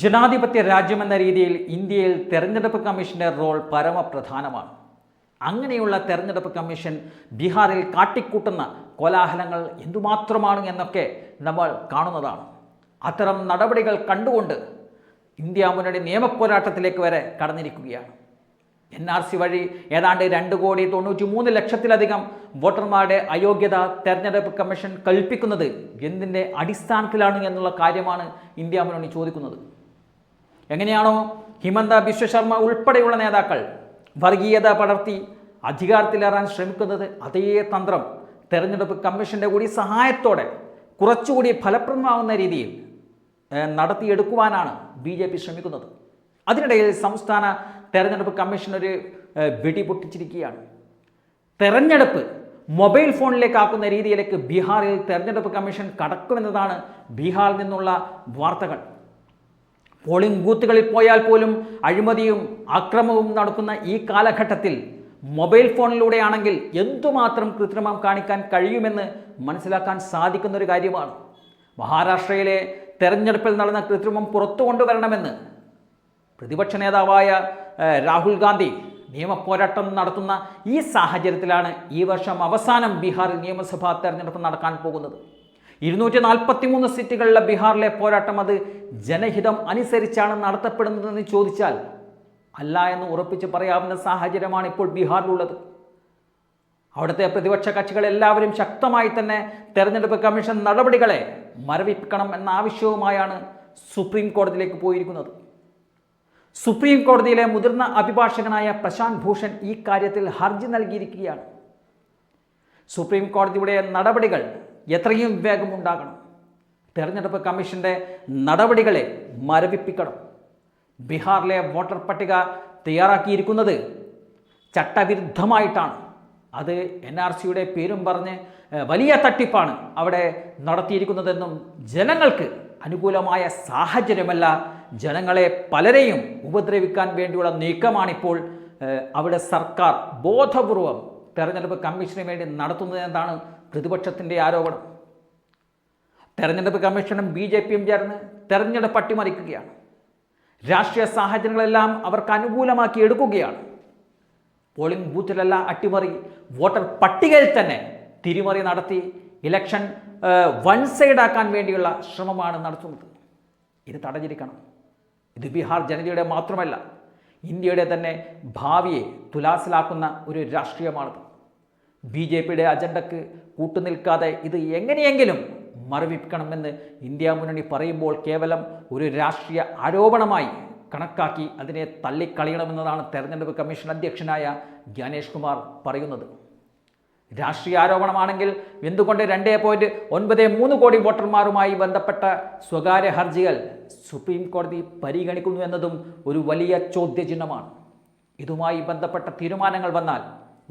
ജനാധിപത്യ രാജ്യമെന്ന രീതിയിൽ ഇന്ത്യയിൽ തെരഞ്ഞെടുപ്പ് കമ്മീഷന്റെ റോൾ പരമപ്രധാനമാണ്. അങ്ങനെയുള്ള തെരഞ്ഞെടുപ്പ് കമ്മീഷൻ ബീഹാറിൽ കാട്ടിക്കൂട്ടുന്ന കോലാഹലങ്ങൾ എന്തുമാത്രമാണ് എന്നൊക്കെ നമ്മൾ കാണുന്നതാണ്. അത്തരം നടപടികൾ കണ്ടുകൊണ്ട് ഇന്ത്യ മുന്നണി നിയമപോരാട്ടത്തിലേക്ക് വരെ കടന്നിരിക്കുകയാണ്. എൻ ആർ സി വഴി ഏതാണ്ട് രണ്ട് കോടി തൊണ്ണൂറ്റി മൂന്ന് ലക്ഷത്തിലധികം വോട്ടർമാരുടെ അയോഗ്യത തെരഞ്ഞെടുപ്പ് കമ്മീഷൻ കൽപ്പിക്കുന്നത് എന്തിന്റെ അടിസ്ഥാനത്തിലാണ് എന്നുള്ള കാര്യമാണ് ഇന്ത്യ മുന്നണി ചോദിക്കുന്നത്. എങ്ങനെയാണോ ഹിമന്ത ബിശ്വ ശർമ്മ ഉൾപ്പെടെയുള്ള നേതാക്കൾ വർഗീയത പടർത്തി അധികാരത്തിലേറാൻ ശ്രമിക്കുന്നത് അതേ തന്ത്രം തെരഞ്ഞെടുപ്പ് കമ്മീഷന്റെ കൂടി സഹായത്തോടെ കുറച്ചുകൂടി ഫലപ്രദമാവുന്ന രീതിയിൽ നടത്തിയെടുക്കുവാനാണ് ബി ജെ പി ശ്രമിക്കുന്നത്. അതിനിടയിൽ സംസ്ഥാന തെരഞ്ഞെടുപ്പ് കമ്മീഷൻ ഒരു വെടി പൊട്ടിച്ചിരിക്കുകയാണ്. തെരഞ്ഞെടുപ്പ് മൊബൈൽ ഫോണിലേക്ക് ആക്കുന്ന രീതിയിലേക്ക് ബീഹാറിൽ തെരഞ്ഞെടുപ്പ് കമ്മീഷൻ കടക്കുമെന്നതാണ് ബീഹാറിൽ നിന്നുള്ള വാർത്തകൾ. പോളിംഗ് ബൂത്തുകളിൽ പോയാൽ പോലും അഴിമതിയും അക്രമവും നടക്കുന്ന ഈ കാലഘട്ടത്തിൽ മൊബൈൽ ഫോണിലൂടെയാണെങ്കിൽ എന്തുമാത്രം കൃത്രിമം കാണിക്കാൻ കഴിയുമെന്ന് മനസ്സിലാക്കാൻ സാധിക്കുന്ന ഒരു കാര്യമാണ്. മഹാരാഷ്ട്രയിലെ തെരഞ്ഞെടുപ്പിൽ നടന്ന കൃത്രിമം പുറത്തു കൊണ്ടുവരണമെന്ന് പ്രതിപക്ഷ നേതാവായ രാഹുൽ ഗാന്ധി നിയമപോരാട്ടം നടത്തുന്ന ഈ സാഹചര്യത്തിലാണ് ഈ വർഷം അവസാനം ബീഹാറിൽ നിയമസഭാ തെരഞ്ഞെടുപ്പ് നടക്കാൻ പോകുന്നത്. ഇരുന്നൂറ്റി നാൽപ്പത്തി മൂന്ന് സീറ്റുകളിലെ ബീഹാറിലെ പോരാട്ടം അത് ജനഹിതം അനുസരിച്ചാണ് നടത്തപ്പെടുന്നതെന്ന് ചോദിച്ചാൽ അല്ല എന്ന് ഉറപ്പിച്ച് പറയാവുന്ന സാഹചര്യമാണ് ഇപ്പോൾ ബീഹാറിലുള്ളത്. അവിടുത്തെ പ്രതിപക്ഷ കക്ഷികൾ എല്ലാവരും ശക്തമായി തന്നെ തെരഞ്ഞെടുപ്പ് കമ്മീഷൻ നടപടികളെ മരവിപ്പിക്കണം എന്ന ആവശ്യവുമായാണ് സുപ്രീം കോടതിയിലേക്ക് പോയിരിക്കുന്നത്. സുപ്രീം കോടതിയിലെ മുതിർന്ന അഭിഭാഷകനായ പ്രശാന്ത് ഭൂഷൺ ഈ കാര്യത്തിൽ ഹർജി നൽകിയിരിക്കുകയാണ്. സുപ്രീം കോടതിയുടെ നടപടികൾ എത്രയും വേഗം ഉണ്ടാകണം. തെരഞ്ഞെടുപ്പ് കമ്മീഷന്റെ നടപടികളെ മരവിപ്പിക്കണം. ബീഹാറിലെ വോട്ടർ പട്ടിക തയ്യാറാക്കിയിരിക്കുന്നത് ചട്ടവിരുദ്ധമായിട്ടാണ്. അത് എൻ ആർ സിയുടെ പേരും പറഞ്ഞ് വലിയ തട്ടിപ്പാണ് അവിടെ നടത്തിയിരിക്കുന്നതെന്നും ജനങ്ങൾക്ക് അനുകൂലമായ സാഹചര്യമല്ല ജനങ്ങളെ പലരെയും ഉപദ്രവിക്കാൻ വേണ്ടിയുള്ള നീക്കമാണിപ്പോൾ അവിടെ സർക്കാർ ബോധപൂർവം തെരഞ്ഞെടുപ്പ് കമ്മീഷന് വേണ്ടി നടത്തുന്നതെന്നാണ് പ്രതിപക്ഷത്തിന്റെ ആരോപണം. തെരഞ്ഞെടുപ്പ് കമ്മീഷനും ബി ജെ പിയും ചേർന്ന് തെരഞ്ഞെടുപ്പ് അട്ടിമറിക്കുകയാണ്. രാഷ്ട്രീയ സാഹചര്യങ്ങളെല്ലാം അവർക്ക് അനുകൂലമാക്കി എടുക്കുകയാണ്. പോളിംഗ് ബൂത്തിലല്ല അട്ടിമറി വോട്ടർ പട്ടികയിൽ തന്നെ തിരിമറി നടത്തി ഇലക്ഷൻ വൺ സൈഡാക്കാൻ വേണ്ടിയുള്ള ശ്രമമാണ് നടത്തുന്നത്. ഇത് തടഞ്ഞിരിക്കണം. ഇത് ബീഹാർ ജനതയുടെ മാത്രമല്ല ഇന്ത്യയുടെ തന്നെ ഭാവിയെ തുലാസിലാക്കുന്ന ഒരു രാഷ്ട്രീയമാണിത്. ബി ജെ പിയുടെ അജണ്ടക്ക് കൂട്ടുനിൽക്കാതെ ഇത് എങ്ങനെയെങ്കിലും മറവിപ്പിക്കണമെന്ന് ഇന്ത്യ മുന്നണി പറയുമ്പോൾ കേവലം ഒരു രാഷ്ട്രീയ ആരോപണമായി കണക്കാക്കി അതിനെ തള്ളിക്കളയണമെന്നതാണ് തെരഞ്ഞെടുപ്പ് കമ്മീഷൻ അധ്യക്ഷനായ ജ്ഞാനേഷ് കുമാർ പറയുന്നത്. രാഷ്ട്രീയ ആരോപണമാണെങ്കിൽ എന്തുകൊണ്ട് രണ്ടേ പോയിന്റ് ഒൻപത് മൂന്ന് കോടി വോട്ടർമാരുമായി ബന്ധപ്പെട്ട സ്വകാര്യ ഹർജികൾ സുപ്രീം കോടതി പരിഗണിക്കുന്നു എന്നതും ഒരു വലിയ ചോദ്യചിഹ്നമാണ്. ഇതുമായി ബന്ധപ്പെട്ട തീരുമാനങ്ങൾ വന്നാൽ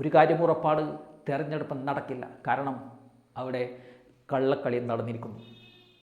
ഒരു കാര്യം ഉറപ്പാട് തെരഞ്ഞെടുപ്പ് നടക്കില്ല. കാരണം അവിടെ കള്ളക്കളി നടന്നിരിക്കുന്നു.